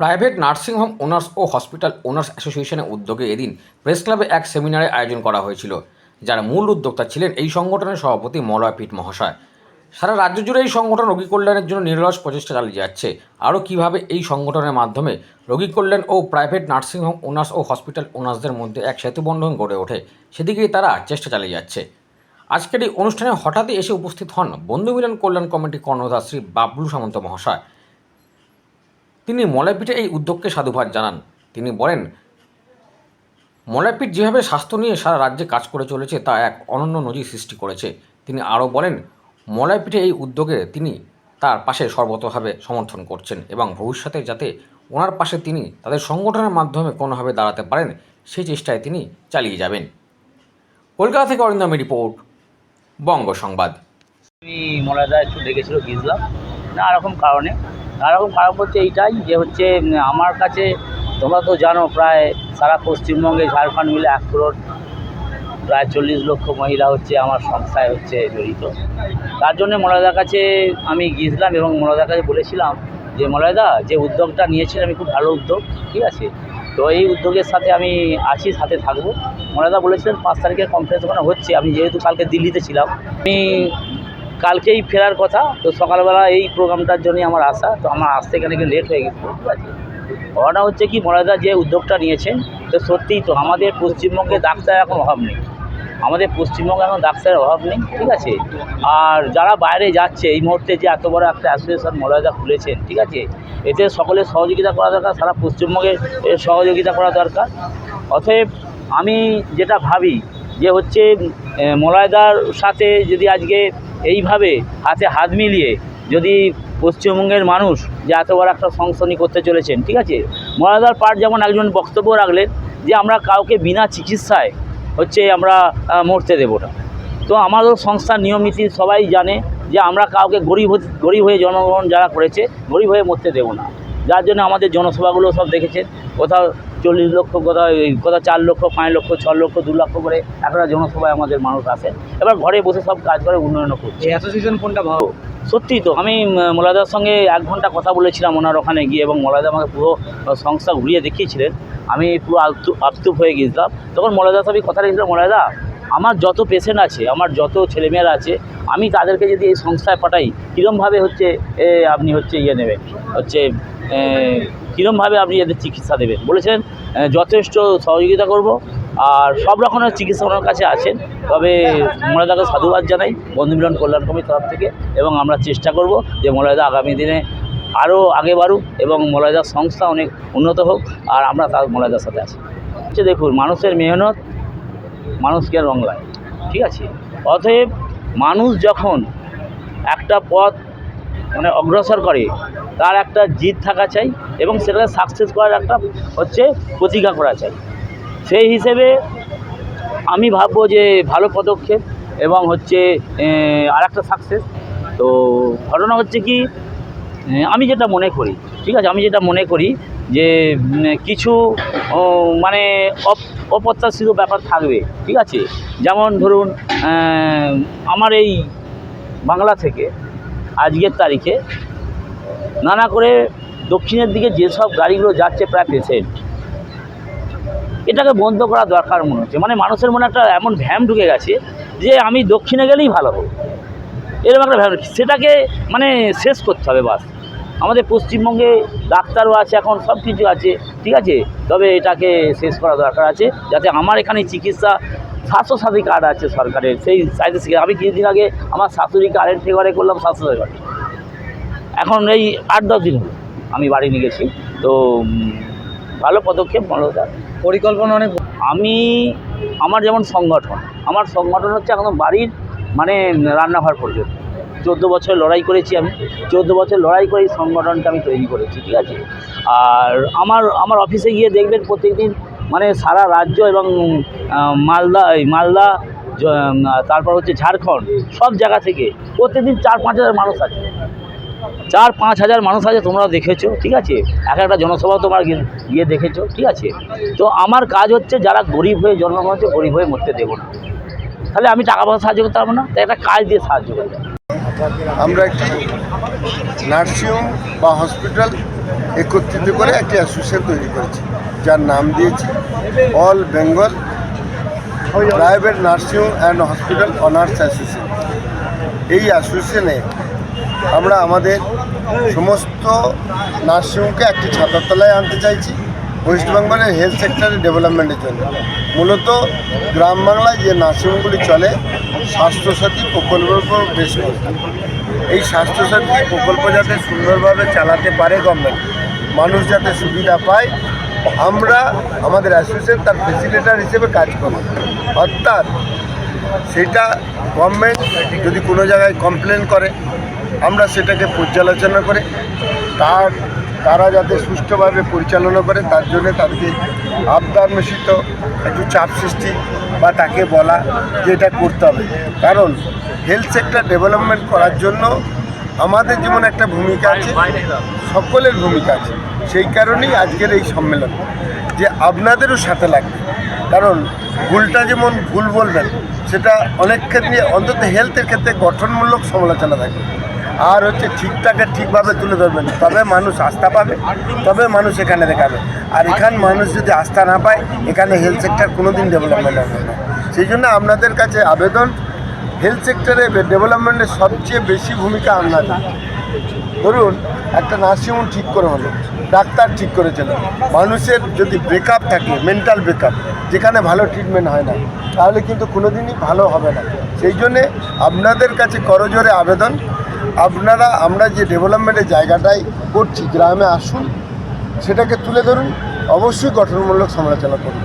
Private nursing home owners ও hospital owners অ্যাসোসিয়েশনের উদ্যোগে এদিন প্রেস ক্লাবে এক সেমিনারে আয়োজন করা হয়েছিল, যার মূল উদ্যোক্তা ছিলেন এই সংগঠনের সভাপতি মলয় পিট মহাশয়। সারা রাজ্য জুড়ে এই সংগঠন রোগী কল্যাণের জন্য নিরলস প্রচেষ্টা চালিয়ে যাচ্ছে। আরও কীভাবে এই সংগঠনের মাধ্যমে রোগী কল্যাণ ও প্রাইভেট নার্সিংহোম ওনার্স ও হসপিটাল ওনার্সদের মধ্যে এক সেতুবন্ধন গড়ে ওঠে, সেদিকেই তারা চেষ্টা চালিয়ে যাচ্ছে। আজকের এই অনুষ্ঠানে হঠাৎই এসে উপস্থিত হন বন্ধু মিলন কল্যাণ কমিটি কর্ণধার শ্রী বাবলু সামন্ত মহাশয়। তিনি মলয়পীঠে এই উদ্যোগকে সাধুবাদ জানান। তিনি বলেন মলয়পীঠ যেভাবে স্বাস্থ্য নিয়ে সারা রাজ্যে কাজ করে চলেছে, তা এক অনন্য নজির সৃষ্টি করেছে। তিনি আরও বলেন মলয়পীঠে এই উদ্যোগে তিনি তার পাশে সর্বতভাবে সমর্থন করছেন এবং ভবিষ্যতে যাতে ওনার পাশে তিনি তাদের সংগঠনের মাধ্যমে কোনোভাবে দাঁড়াতে পারেন, সেই চেষ্টায় তিনি চালিয়ে যাবেন। কলকাতা থেকে অরিন্দমী রিপোর্ট, বঙ্গ সংবাদ। আমি মলাদা একটু ডেকেছিল গিয়েছিলাম। নানা রকম কারণে নানা রকম কারণ হচ্ছে এইটাই যে হচ্ছে আমার কাছে, তোমরা তো জানো প্রায় সারা পশ্চিমবঙ্গে ঝাড়খণ্ড মিলে এক করোড় প্রায় চল্লিশ লক্ষ মহিলা হচ্ছে আমার সংস্থায় হচ্ছে জড়িত। তার জন্য মলয়দার কাছে আমি গিয়েছিলাম এবং মলয়দার কাছে বলেছিলাম যে, মলয়দা, যে উদ্যোগটা নিয়েছিলেন, আমি খুব ভালো উদ্যোগ, ঠিক আছে? তো এই উদ্যোগের সাথে আমি আছি, সাথে থাকব। মলয়দা বলেছিলেন, পাঁচ তারিখের কনফারেন্স ওখানে হচ্ছে, আমি যেহেতু কালকে দিল্লিতে ছিলাম, আমি কালকেই ফেরার কথা, তো সকালবেলা এই প্রোগ্রামটার জন্যই আমার আসা, তো আমার আসতে এখানে একটু লেট হয়ে গেছে ঘটনা হচ্ছে কি মলয়দা যে উদ্যোগটা নিয়েছেন, তো সত্যিই তো আমাদের পশ্চিমবঙ্গে ডাক্তার এখন অভাব নেই। আমাদের পশ্চিমবঙ্গে এখন ডাক্তারের অভাব নেই, ঠিক আছে? আর যারা বাইরে যাচ্ছে, এই মুহূর্তে যে এত বড় একটা অ্যাসোসিয়েশন মলয়দা খুলেছেন, ঠিক আছে? এতে সকলের সহযোগিতা করা দরকার, সারা পশ্চিমবঙ্গে সহযোগিতা করা দরকার। অতএব আমি যেটা ভাবি, যে হচ্ছে মলয়দার সাথে যদি আজকে এইভাবে হাতে হাত মিলিয়ে যদি পশ্চিমবঙ্গের মানুষ যে এত বড় একটা সংশোধনী করতে চলেছেন, ঠিক আছে? মরাদার পাঠ যেমন একজন বক্তব্য রাখলেন যে আমরা কাউকে বিনা চিকিৎসায় হচ্ছে আমরা মরতে দেবো না। তো আমাদের সংস্থার নিয়ম নীতি সবাই জানে যে আমরা কাউকে গরিব গরিব হয়ে জন্মগ্রহণ যারা করেছে, গরিব হয়ে মরতে দেবো না। যার জন্য আমাদের জনসভাগুলো সব দেখেছেন, কোথাও চল্লিশ লক্ষ কোথাও এই কোথাও চার লক্ষ পাঁচ লক্ষ ছ লক্ষ দু লক্ষ করে একটা জনসভায় আমাদের মানুষ আসে। এবার ঘরে বসে সব কাজ করে উন্নয়নও করছে। অ্যাসোসিয়েশন কোনটা ভালো? সত্যি তো আমি মোলাদার সঙ্গে এক ঘণ্টা কথা বলেছিলাম ওনার ওখানে গিয়ে এবং মোলাদা আমাকে পুরো সংস্থা ঘুরিয়ে দেখিয়েছিলেন। আমি পুরো আপ্তুপ হয়ে গিয়েছিলাম। তখন মোলাদার সবই কথা রেখেছিলাম মোলাদা আমার যত পেশেন্ট আছে আমার যত ছেলেমেয়েরা আছে আমি তাদেরকে যদি এই সংস্থায় পাঠাই কীরমভাবে হচ্ছে এ, আপনি হচ্ছে ইয়ে নেবেন? হচ্ছে কীরমভাবে আপনি এদের চিকিৎসা দেবেন? বলেছেন যথেষ্ট সহযোগিতা করব, আর সব রকমের চিকিৎসা ওনার কাছে আছেন। তবে মোলাদাকে সাধুবাদ জানাই, বন্ধু মিলন কল্যাণ কমিটির তরফ থেকে, এবং আমরা চেষ্টা করব যে মোলাদা আগামী দিনে আরও আগে বাড়ুক এবং মোলাদার সংস্থা অনেক উন্নত হোক, আর আমরা তার মোলাদার সাথে আছি। হচ্ছে দেখুন, মানুষের মেহনত মানুষকে রং লাগে, ঠিক আছে? অতএব মানুষ যখন একটা পথ মানে অগ্রসর করে, তার একটা জিদ থাকা চাই এবং সেটাকে সাকসেস করার একটা হচ্ছে প্রতিজ্ঞা করা চাই। সেই হিসেবে আমি ভাববো যে ভালো পদক্ষেপ এবং হচ্ছে আর একটা সাকসেস তো ঘটনা হচ্ছে কি আমি যেটা মনে করি, ঠিক আছে, আমি যেটা মনে করি যে কিছু মানে অপ- অপ্রত্যাশিত ব্যাপার থাকবে, ঠিক আছে? যেমন ধরুন আমার এই বাংলা থেকে আজকের তারিখে নানা করে দক্ষিণের দিকে যেসব গাড়িগুলো যাচ্ছে প্রায় পেশেন্ট, এটাকে বন্ধ করা দরকার মনে হচ্ছে। মানে মানুষের মনে একটা এমন ভ্যাম ঢুকে গেছে যে আমি দক্ষিণে গেলেই ভালো হবে। এরকম একটা ভ্যাম সেটাকে মানে শেষ করতে হবে বাস। আমাদের পশ্চিমবঙ্গে ডাক্তারও আছে এখন, সব কিছু আছে, ঠিক আছে? তবে এটাকে শেষ করা দরকার আছে, যাতে আমার এখানে চিকিৎসা স্বাস্থ্যসাথী কার্ড আছে সরকারের, সেই সাইডে আমি কিছুদিন আগে আমার শাশুড়িকে আরেন্ট ঘরে করলাম স্বাস্থ্যসাথী কার্ড এখন এই আট দশ দিন হলো। আমি বাড়ি নিয়ে গেছি। তো ভালো পদক্ষেপ ভালো পরিকল্পনা অনেক আমি আমার যেমন সংগঠন আমার সংগঠন হচ্ছে একদম বাড়ির মানে রান্নাঘর পর্যন্ত। চোদ্দ বছর লড়াই করেছি আমি। চোদ্দ বছর লড়াই করে এই সংগঠনটা আমি তৈরি করেছি ঠিক আছে? আর আমার আমার অফিসে গিয়ে দেখবেন প্রত্যেকদিন মানে সারা রাজ্য এবং মালদা এই মালদা তারপর হচ্ছে ঝাড়খণ্ড সব জায়গা থেকে প্রত্যেকদিন চার পাঁচ হাজার মানুষ আছে চার পাঁচ হাজার মানুষ আছে, তোমরা দেখেছ, ঠিক আছে? এক একটা জনসভা তোমরা গিয়ে- দেখেছ, ঠিক আছে? তো আমার কাজ হচ্ছে যারা গরিব হয়ে জন্মগ্রহণ হচ্ছে গরিব হয়ে মরতে দেবো না। তাহলে আমি টাকা পয়সা সাহায্য করতে পারব না? তাই একটা কাজ দিয়ে সাহায্য করব আমরা একটি নার্সিংহোম বা হসপিটাল একত্রিত করে একটি অ্যাসোসিয়েশন তৈরি করেছি, যার নাম দিয়েছি all Bengal private nursing and hospital owners association. এই অ্যাসোসিয়েশনে আমরা আমাদের সমস্ত নার্সিংহোমকে একটি ছাতার তলায় আনতে চাইছি ওয়েস্ট বেঙ্গলের হেলথ সেক্টরের ডেভেলপমেন্টের জন্য। মূলত গ্রাম বাংলায় যে নার্সিংহোমগুলি চলে, স্বাস্থ্যসাথী প্রকল্পের উপর বেশ করে। এই স্বাস্থ্যসাথী প্রকল্প যাতে সুন্দরভাবে চালাতে পারে গভর্নমেন্ট মানুষ যাতে সুবিধা পায়, আমরা আমাদের অ্যাসোসিয়েশন তার ফেসিলিটার হিসেবে কাজ করি অর্থাৎ সেটা গভর্নমেন্ট যদি কোনো জায়গায় কমপ্লেন করে আমরা সেটাকে পর্যালোচনা করে তার, তারা যাতে সুষ্ঠুভাবে পরিচালনা করে, তার জন্য তাদেরকে আবদার মিশ্রিত একটু চাপ সৃষ্টি বা তাকে বলা যে এটা করতে হবে। কারণ হেলথ সেক্টর ডেভেলপমেন্ট করার জন্য আমাদের যেমন একটা ভূমিকা আছে, সকলের ভূমিকা আছে, সেই কারণেই আজকের এই সম্মেলন, যে আপনাদেরও সাথে লাগবে। কারণ ভুলটা যেমন ভুল বলবেন, সেটা অনেক ক্ষেত্রে অন্তত হেলথের ক্ষেত্রে গঠনমূলক সমালোচনা থাকবে। আর হচ্ছে ঠিকঠাকে ঠিকভাবে তুলে ধরবেন তবে মানুষ আস্থা পাবে, তবে মানুষ এখানে দেখাবে। আর এখান মানুষ যদি আস্থা না পায়, এখানে হেলথ সেক্টর কোনো দিন ডেভেলপমেন্ট হবে না। সেই জন্য আপনাদের কাছে আবেদন হেলথ সেক্টরে ডেভেলপমেন্টের সবচেয়ে বেশি ভূমিকা আপনাদের। ধরুন, একটা নার্সিংহোম ঠিক করে হলো, ডাক্তার ঠিক করেছিল। মানুষের যদি ব্রেকআপ থাকে মেন্টাল ব্রেকআপ যেখানে ভালো ট্রিটমেন্ট হয় না, তাহলে কিন্তু কোনোদিনই ভালো হবে না। সেই জন্যে আপনাদের কাছে করজোরে আবেদন আপনারা, আমরা যে ডেভেলপমেন্টের জায়গাটাই করছি, গ্রামে আসুন, সেটাকে তুলে ধরুন, অবশ্যই গঠনমূলক সমালোচনা করুন।